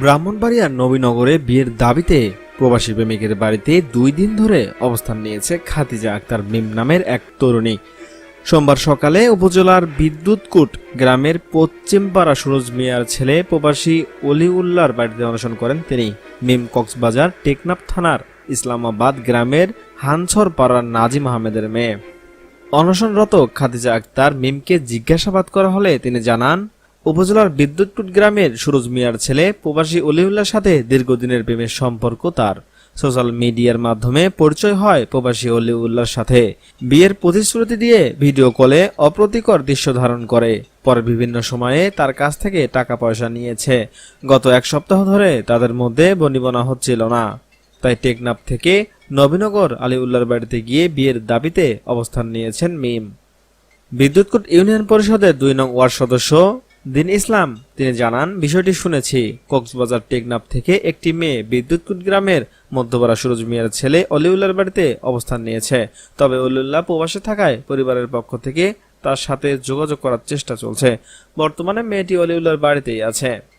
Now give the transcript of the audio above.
ব্রাহ্মণবাড়িয়ার নবীনগরে বিয়ের দাবিতে প্রবাসী প্রেমিকের বাড়িতে দুই দিন ধরে অবস্থান নিয়েছে খাদিজা আক্তার মিম নামের এক তরুণী। সোমবার সকালে উপজেলার বিদ্যুৎকুট গ্রামের পশ্চিমপাড়া সুরজ মিয়ার ছেলে প্রবাসী অলিউল্লার বাড়িতে অনশন করেন তিনি। মিম কক্সবাজার টেকনাফ থানার ইসলামাবাদ গ্রামের হানছর পাড়ার নাজিম আহমেদের মেয়ে। অনশনরত খাদিজা আক্তার মিমকে জিজ্ঞাসাবাদ করা হলে তিনি জানান উপজেলার বিদ্যুৎকুট গ্রামের সুরজ মিয়ার ছেলে প্রবাসী অলিউল্লার সাথে দীর্ঘদিনের প্রেমের সম্পর্ক তার। সোশ্যাল মিডিয়ার মাধ্যমে পরিচয় হয় প্রবাসী অলিউল্লার সাথে। বিয়ের প্রতিশ্রুতি দিয়ে ভিডিও কলে অপ্রতিকর দৃশ্য ধারণ করে। পরে বিভিন্ন সময়ে তার কাছ থেকে টাকা পয়সা নিয়েছে। গত এক সপ্তাহ ধরে তাদের মধ্যে বনিবনা হচ্ছিল না। তাই টেকনাফ থেকে নবীনগর আলিউল্লার বাড়িতে গিয়ে বিয়ের দাবিতে অবস্থান নিয়েছেন মিম। বিদ্যুৎকুট ইউনিয়ন পরিষদের দুই নং ওয়ার্ড সদস্য দিন ইসলাম, তিনি জানান, বিষয়টি শুনেছি। কক্সবাজার টেকনাফ থেকে একটি মেয়ে বিদ্যুৎকুট গ্রামের মধ্যপাড়া সুরজ মিয়ার ছেলে অলিউল্লার বাড়িতে অবস্থান নিয়েছে। তবে অলিউল্লাহ প্রবাসে থাকায় পরিবারের পক্ষ থেকে তার সাথে যোগাযোগ করার চেষ্টা চলছে। বর্তমানে মেয়েটি অলিউল্লার বাড়িতেই আছে।